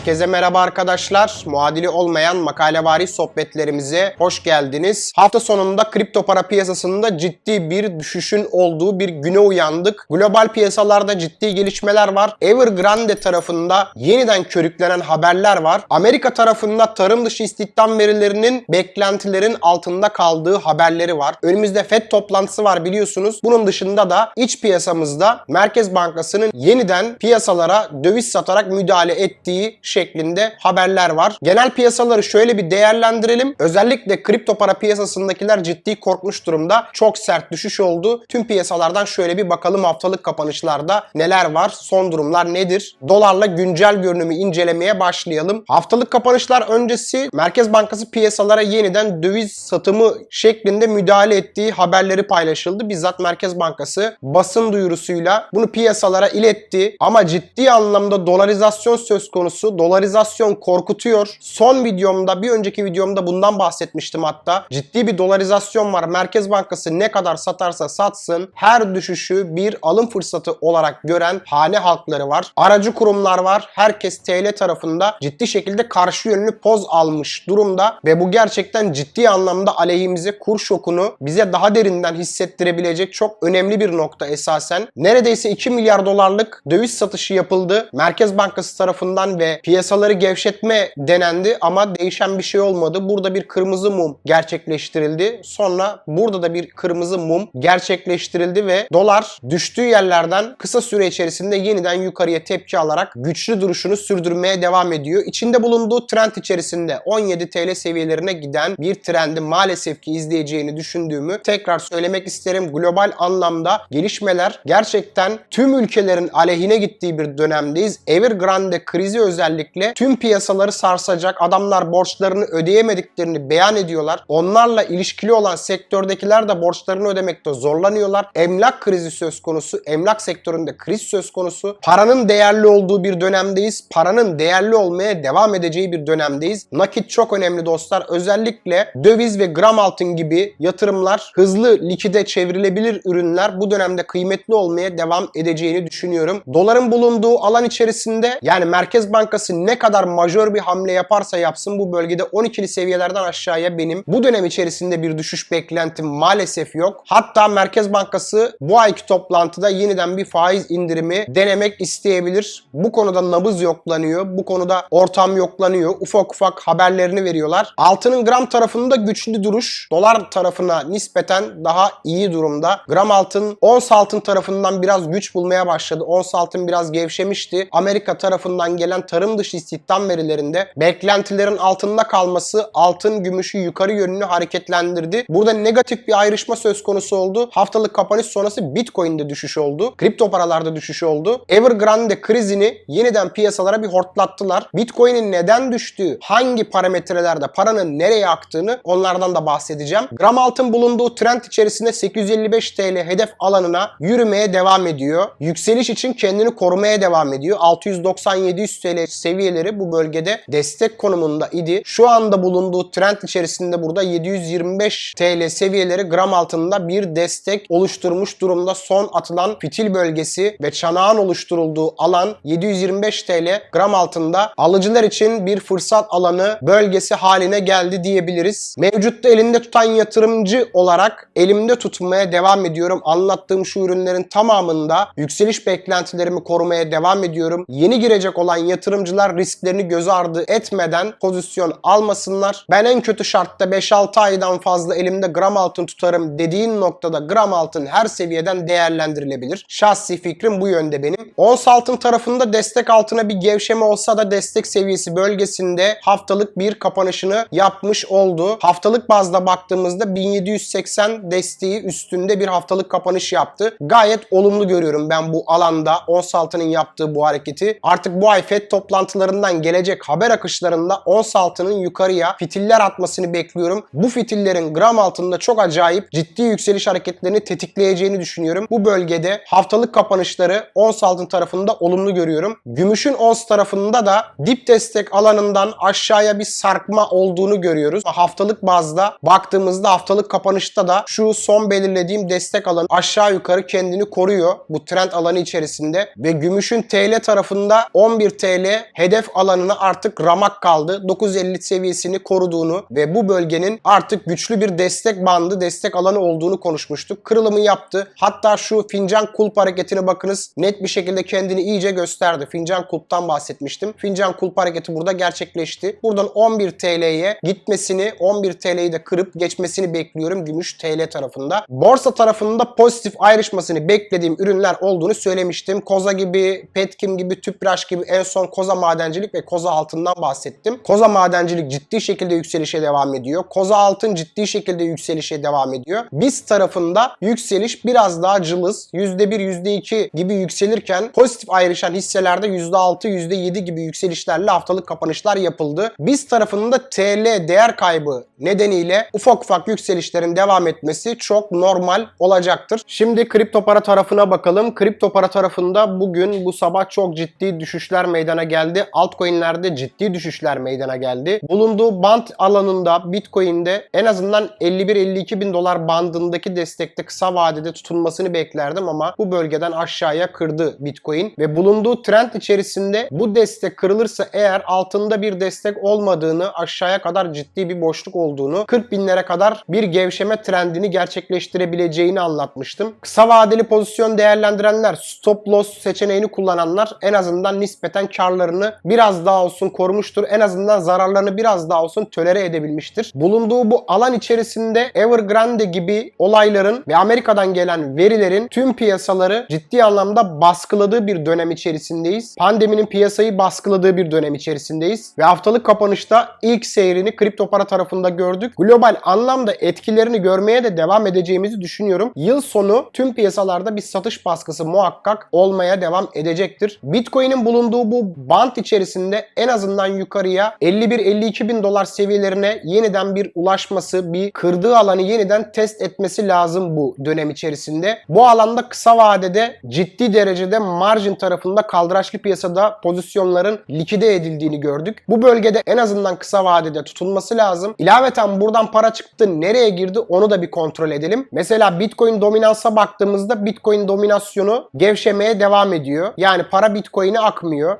Herkese merhaba arkadaşlar. Muadili olmayan makalevari sohbetlerimize hoş geldiniz. Hafta sonunda kripto para piyasasında ciddi bir düşüşün olduğu bir güne uyandık. Global piyasalarda ciddi gelişmeler var. Evergrande tarafında yeniden körüklenen haberler var. Amerika tarafında tarım dışı istihdam verilerinin beklentilerin altında kaldığı haberleri var. Önümüzde FED toplantısı var biliyorsunuz. Bunun dışında da iç piyasamızda Merkez Bankası'nın yeniden piyasalara döviz satarak müdahale ettiği şeklinde haberler var. Genel piyasaları şöyle bir değerlendirelim. Özellikle kripto para piyasasındakiler ciddi korkmuş durumda. Çok sert düşüş oldu. Tüm piyasalardan şöyle bir bakalım haftalık kapanışlarda neler var? Son durumlar nedir? Dolarla güncel görünümü incelemeye başlayalım. Haftalık kapanışlar öncesi Merkez Bankası piyasalara yeniden döviz satımı şeklinde müdahale ettiği haberleri paylaşıldı. Bizzat Merkez Bankası basın duyurusuyla bunu piyasalara iletti. Ama ciddi anlamda dolarizasyon söz konusu. Dolarizasyon korkutuyor. Son videomda, bir önceki videomda bundan bahsetmiştim hatta. Ciddi bir dolarizasyon var. Merkez Bankası ne kadar satarsa satsın her düşüşü bir alım fırsatı olarak gören hane halkları var. Aracı kurumlar var. Herkes TL tarafında ciddi şekilde karşı yönlü poz almış durumda ve bu gerçekten ciddi anlamda aleyhimize kur şokunu bize daha derinden hissettirebilecek çok önemli bir nokta esasen. Neredeyse 2 milyar dolarlık döviz satışı yapıldı. Merkez Bankası tarafından ve piyasaları gevşetme denendi ama değişen bir şey olmadı. Burada bir kırmızı mum gerçekleştirildi. Sonra burada da bir kırmızı mum gerçekleştirildi ve dolar düştüğü yerlerden kısa süre içerisinde yeniden yukarıya tepki alarak güçlü duruşunu sürdürmeye devam ediyor. İçinde bulunduğu trend içerisinde 17 TL seviyelerine giden bir trendi maalesef ki izleyeceğini düşündüğümü tekrar söylemek isterim. Global anlamda gelişmeler gerçekten tüm ülkelerin aleyhine gittiği bir dönemdeyiz. Evergrande krizi özellikle tüm piyasaları sarsacak. Adamlar borçlarını ödeyemediklerini beyan ediyorlar. Onlarla ilişkili olan sektördekiler de borçlarını ödemekte zorlanıyorlar. Emlak krizi söz konusu. Emlak sektöründe kriz söz konusu. Paranın değerli olduğu bir dönemdeyiz. Paranın değerli olmaya devam edeceği bir dönemdeyiz. Nakit çok önemli dostlar. Özellikle döviz ve gram altın gibi yatırımlar hızlı likide çevrilebilir ürünler bu dönemde kıymetli olmaya devam edeceğini düşünüyorum. Doların bulunduğu alan içerisinde yani Merkez Bankası ne kadar majör bir hamle yaparsa yapsın bu bölgede 12'li seviyelerden aşağıya benim bu dönem içerisinde bir düşüş beklentim maalesef yok. Hatta Merkez Bankası bu ayki toplantıda yeniden bir faiz indirimi denemek isteyebilir. Bu konuda nabız yoklanıyor. Bu konuda ortam yoklanıyor. Ufak ufak haberlerini veriyorlar. Altının gram tarafında güçlü duruş. Dolar tarafına nispeten daha iyi durumda. Gram altın ons altın tarafından biraz güç bulmaya başladı. Ons altın biraz gevşemişti. Amerika tarafından gelen tarım dışı istihdam verilerinde beklentilerin altında kalması altın gümüşü yukarı yönlü hareketlendirdi. Burada negatif bir ayrışma söz konusu oldu. Haftalık kapanış sonrası Bitcoin'de düşüş oldu. Kripto paralarda düşüş oldu. Evergrande krizini yeniden piyasalara bir hortlattılar. Bitcoin'in neden düştüğü, hangi parametrelerde paranın nereye aktığını onlardan da bahsedeceğim. Gram altın bulunduğu trend içerisinde 855 TL hedef alanına yürümeye devam ediyor. Yükseliş için kendini korumaya devam ediyor. 690-700 TL seviyeleri bu bölgede destek konumunda idi. Şu anda bulunduğu trend içerisinde burada 725 TL seviyeleri gram altında bir destek oluşturmuş durumda. Son atılan fitil bölgesi ve çanağın oluşturulduğu alan 725 TL gram altında alıcılar için bir fırsat alanı bölgesi haline geldi diyebiliriz. Mevcutta elinde tutan yatırımcı olarak elimde tutmaya devam ediyorum. Anlattığım şu ürünlerin tamamında yükseliş beklentilerimi korumaya devam ediyorum. Yeni girecek olan yatırımcılar risklerini göz ardı etmeden pozisyon almasınlar. Ben en kötü şartta 5-6 aydan fazla elimde gram altın tutarım dediğin noktada gram altın her seviyeden değerlendirilebilir. Şahsi fikrim bu yönde benim. Ons altın tarafında destek altına bir gevşeme olsa da destek seviyesi bölgesinde haftalık bir kapanışını yapmış oldu. Haftalık bazda baktığımızda 1780 desteği üstünde bir haftalık kapanış yaptı. Gayet olumlu görüyorum ben bu alanda ons altının yaptığı bu hareketi. Artık bu ay FED toplantılarından gelecek haber akışlarında ons altının yukarıya fitiller atmasını bekliyorum. Bu fitillerin gram altında çok acayip ciddi yükseliş hareketlerini tetikleyeceğini düşünüyorum. Bu bölgede haftalık kapanışları ons altın tarafında olumlu görüyorum. Gümüşün ons tarafında da dip destek alanından aşağıya bir sarkma olduğunu görüyoruz. Haftalık bazda baktığımızda haftalık kapanışta da şu son belirlediğim destek alanı aşağı yukarı kendini koruyor bu trend alanı içerisinde ve gümüşün TL tarafında 11 TL hedef alanına artık ramak kaldı. 950 seviyesini koruduğunu ve bu bölgenin artık güçlü bir destek bandı, destek alanı olduğunu konuşmuştuk. Kırılımı yaptı. Hatta şu fincan kulp hareketine bakınız net bir şekilde kendini iyice gösterdi. Fincan kulptan bahsetmiştim. Fincan kulp hareketi burada gerçekleşti. Buradan 11 TL'ye gitmesini, 11 TL'yi de kırıp geçmesini bekliyorum gümüş TL tarafında. Borsa tarafında pozitif ayrışmasını beklediğim ürünler olduğunu söylemiştim. Koza gibi, Petkim gibi, Tüpraş gibi en son Koza Madencilik ve Koza Altın'dan bahsettim. Koza Madencilik ciddi şekilde yükselişe devam ediyor. Koza Altın ciddi şekilde yükselişe devam ediyor. Biz tarafında yükseliş biraz daha cılız. %1, %2 gibi yükselirken pozitif ayrışan hisselerde %6, %7 gibi yükselişlerle haftalık kapanışlar yapıldı. Biz tarafında TL değer kaybı nedeniyle ufak ufak yükselişlerin devam etmesi çok normal olacaktır. Şimdi kripto para tarafına bakalım. Kripto para tarafında bugün bu sabah çok ciddi düşüşler meydana geldi. Altcoin'lerde ciddi düşüşler meydana geldi. Bulunduğu band alanında Bitcoin'de en azından 51-52 bin dolar bandındaki destekte kısa vadede tutunmasını beklerdim ama bu bölgeden aşağıya kırdı Bitcoin ve bulunduğu trend içerisinde bu destek kırılırsa eğer altında bir destek olmadığını aşağıya kadar ciddi bir boşluk olduğunu 40 binlere kadar bir gevşeme trendini gerçekleştirebileceğini anlatmıştım. Kısa vadeli pozisyon değerlendirenler stop loss seçeneğini kullananlar en azından nispeten karlarını biraz daha olsun korumuştur. En azından zararlarını biraz daha olsun tölere edebilmiştir. Bulunduğu bu alan içerisinde Evergrande gibi olayların ve Amerika'dan gelen verilerin tüm piyasaları ciddi anlamda baskıladığı bir dönem içerisindeyiz. Pandeminin piyasayı baskıladığı bir dönem içerisindeyiz ve haftalık kapanışta ilk seyrini kripto para tarafında gördük. Global anlamda etkilerini görmeye de devam edeceğimizi düşünüyorum. Yıl sonu tüm piyasalarda bir satış baskısı muhakkak olmaya devam edecektir. Bitcoin'in bulunduğu bu band içerisinde en azından yukarıya 51-52 bin dolar seviyelerine yeniden bir ulaşması, bir kırdığı alanı yeniden test etmesi lazım bu dönem içerisinde. Bu alanda kısa vadede ciddi derecede margin tarafında kaldıraçlı piyasada pozisyonların likide edildiğini gördük. Bu bölgede en azından kısa vadede tutulması lazım. İlaveten buradan para çıktı nereye girdi onu da bir kontrol edelim. Mesela Bitcoin dominansa baktığımızda Bitcoin dominasyonu gevşemeye devam ediyor. Yani para Bitcoin'e akmıyor.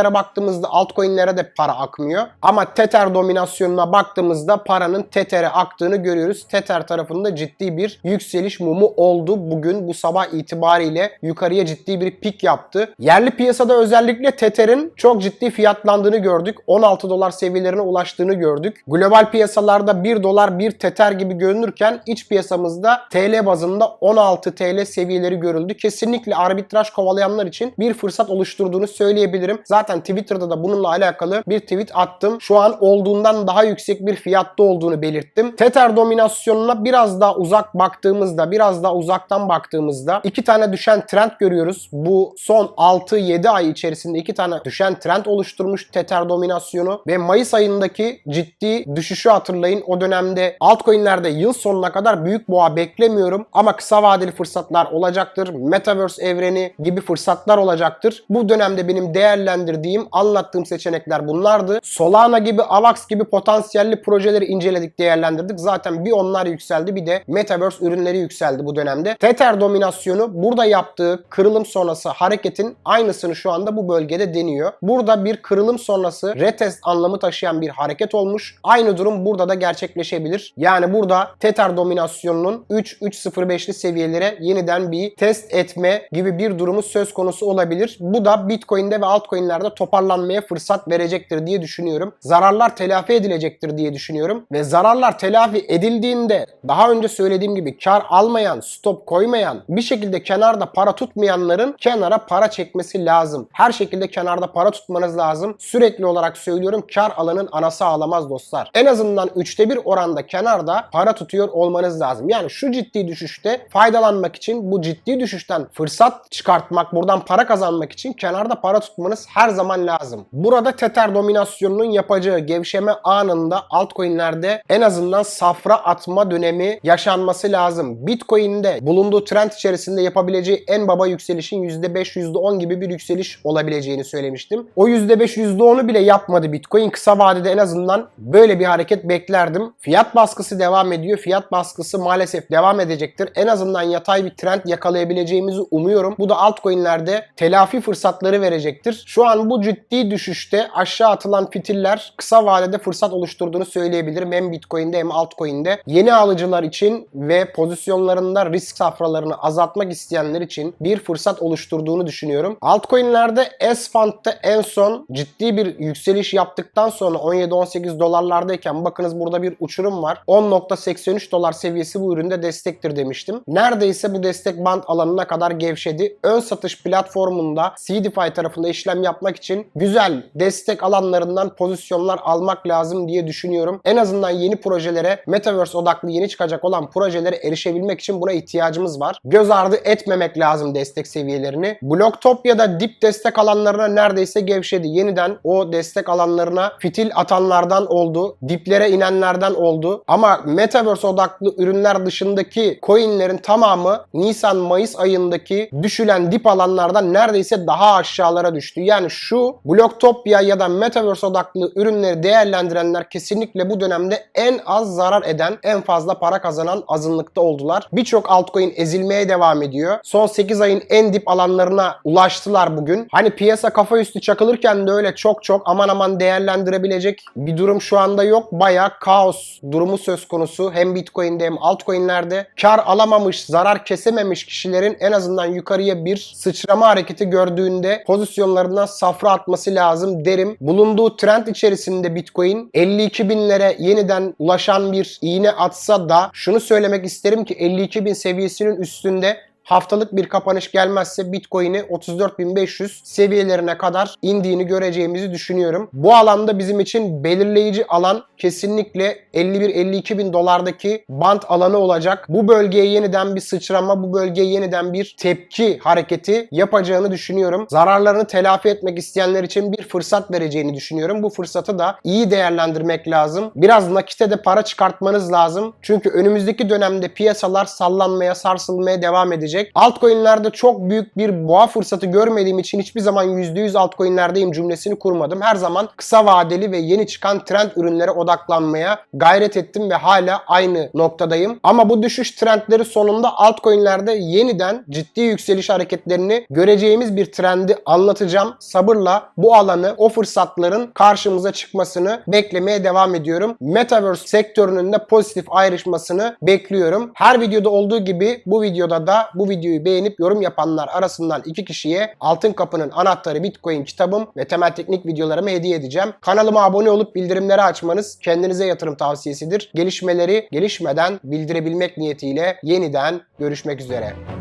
Altcoin'lere baktığımızda altcoin'lere de para akmıyor. Ama Tether dominasyonuna baktığımızda paranın Tether'e aktığını görüyoruz. Tether tarafında ciddi bir yükseliş mumu oldu. Bugün bu sabah itibariyle yukarıya ciddi bir pik yaptı. Yerli piyasada özellikle Tether'in çok ciddi fiyatlandığını gördük. 16 dolar seviyelerine ulaştığını gördük. Global piyasalarda 1 dolar 1 Tether gibi görünürken iç piyasamızda TL bazında 16 TL seviyeleri görüldü. Kesinlikle arbitraj kovalayanlar için bir fırsat oluşturduğunu söyleyebilirim. Zaten Twitter'da da bununla alakalı bir tweet attım. Şu an olduğundan daha yüksek bir fiyatta olduğunu belirttim. Tether dominasyonuna biraz daha uzak baktığımızda, biraz daha uzaktan baktığımızda iki tane düşen trend görüyoruz. Bu son 6-7 ay içerisinde iki tane düşen trend oluşturmuş Tether dominasyonu ve Mayıs ayındaki ciddi düşüşü hatırlayın. O dönemde altcoin'lerde yıl sonuna kadar büyük boğa beklemiyorum ama kısa vadeli fırsatlar olacaktır. Metaverse evreni gibi fırsatlar olacaktır. Bu dönemde benim değerlendirdiğim, anlattığım seçenekler bunlardı. Solana gibi, Avax gibi potansiyelli projeleri inceledik, değerlendirdik. Zaten bir onlar yükseldi bir de Metaverse ürünleri yükseldi bu dönemde. Tether dominasyonu burada yaptığı kırılım sonrası hareketin aynısını şu anda bu bölgede deniyor. Burada bir kırılım sonrası retest anlamı taşıyan bir hareket olmuş. Aynı durum burada da gerçekleşebilir. Yani burada Tether dominasyonunun 3-3.05'li seviyelere yeniden bir test etme gibi bir durumu söz konusu olabilir. Bu da Bitcoin'de ve altcoin'lerde toparlanmaya fırsat verecektir diye düşünüyorum. Zararlar telafi edilecektir diye düşünüyorum. Ve zararlar telafi edildiğinde daha önce söylediğim gibi kar almayan, stop koymayan, bir şekilde kenarda para tutmayanların kenara para çekmesi lazım. Her şekilde kenarda para tutmanız lazım. Sürekli olarak söylüyorum kar alanın anası ağlamaz dostlar. En azından üçte bir oranda kenarda para tutuyor olmanız lazım. Yani şu ciddi düşüşte faydalanmak için bu ciddi düşüşten fırsat çıkartmak, buradan para kazanmak için kenarda para tutmanız her zaman lazım. Burada Tether dominasyonunun yapacağı gevşeme anında altcoin'lerde en azından safra atma dönemi yaşanması lazım. Bitcoin'de bulunduğu trend içerisinde yapabileceği en baba yükselişin %5, %10 gibi bir yükseliş olabileceğini söylemiştim. O %5, %10'u bile yapmadı Bitcoin. Kısa vadede en azından böyle bir hareket beklerdim. Fiyat baskısı devam ediyor. Fiyat baskısı maalesef devam edecektir. En azından yatay bir trend yakalayabileceğimizi umuyorum. Bu da altcoin'lerde telafi fırsatları verecektir. Şu an bu ciddi düşüşte aşağı atılan fitiller kısa vadede fırsat oluşturduğunu söyleyebilirim. Hem Bitcoin'de hem altcoin'de. Yeni alıcılar için ve pozisyonlarında risk safralarını azaltmak isteyenler için bir fırsat oluşturduğunu düşünüyorum. Altcoin'lerde S-Fund'da en son ciddi bir yükseliş yaptıktan sonra 17-18 dolarlardayken bakınız burada bir uçurum var. 10.83 dolar seviyesi bu üründe destektir demiştim. Neredeyse bu destek band alanına kadar gevşedi. Ön satış platformunda CDFI tarafında işlem yapmak için güzel destek alanlarından pozisyonlar almak lazım diye düşünüyorum. En azından yeni projelere, Metaverse odaklı yeni çıkacak olan projelere erişebilmek için buna ihtiyacımız var. Göz ardı etmemek lazım destek seviyelerini. Blocktopya'da dip destek alanlarına neredeyse gevşedi. Yeniden o destek alanlarına fitil atanlardan oldu. Diplere inenlerden oldu. Ama Metaverse odaklı ürünler dışındaki coinlerin tamamı Nisan-Mayıs ayındaki düşülen dip alanlardan neredeyse daha aşağılara düştü. Yani şu Blocktopia ya da Metaverse odaklı ürünleri değerlendirenler kesinlikle bu dönemde en az zarar eden, en fazla para kazanan azınlıkta oldular. Birçok altcoin ezilmeye devam ediyor. Son 8 ayın en dip alanlarına ulaştılar bugün. Hani piyasa kafa üstü çakılırken de öyle çok çok aman aman değerlendirebilecek bir durum şu anda yok. Baya kaos durumu söz konusu. Hem Bitcoin'de hem altcoin'lerde. Kar alamamış, zarar kesememiş kişilerin en azından yukarıya bir sıçrama hareketi gördüğünde pozisyonlarından safra atması lazım derim. Bulunduğu trend içerisinde Bitcoin 52 binlere yeniden ulaşan bir iğne atsa da şunu söylemek isterim ki 52 bin seviyesinin üstünde haftalık bir kapanış gelmezse Bitcoin'i 34.500 seviyelerine kadar indiğini göreceğimizi düşünüyorum. Bu alanda bizim için belirleyici alan kesinlikle 51-52 bin dolardaki band alanı olacak. Bu bölgeye yeniden bir sıçrama, bu bölgeye yeniden bir tepki hareketi yapacağını düşünüyorum. Zararlarını telafi etmek isteyenler için bir fırsat vereceğini düşünüyorum. Bu fırsatı da iyi değerlendirmek lazım. Biraz nakite de para çıkartmanız lazım. Çünkü önümüzdeki dönemde piyasalar sallanmaya, sarsılmaya devam edecek. Altcoin'lerde çok büyük bir boğa fırsatı görmediğim için hiçbir zaman %100 altcoin'lerdeyim cümlesini kurmadım. Her zaman kısa vadeli ve yeni çıkan trend ürünlere odaklanmaya gayret ettim ve hala aynı noktadayım. Ama bu düşüş trendleri sonunda altcoin'lerde yeniden ciddi yükseliş hareketlerini göreceğimiz bir trendi anlatacağım. Sabırla bu alanı, o fırsatların karşımıza çıkmasını beklemeye devam ediyorum. Metaverse sektörünün de pozitif ayrışmasını bekliyorum. Her videoda olduğu gibi bu videoda da bu videoyu beğenip yorum yapanlar arasından iki kişiye Altın Kapı'nın Anahtarı Bitcoin kitabım ve temel teknik videolarımı hediye edeceğim. Kanalıma abone olup bildirimleri açmanız kendinize yatırım tavsiyesidir. Gelişmeleri gelişmeden bildirebilmek niyetiyle yeniden görüşmek üzere.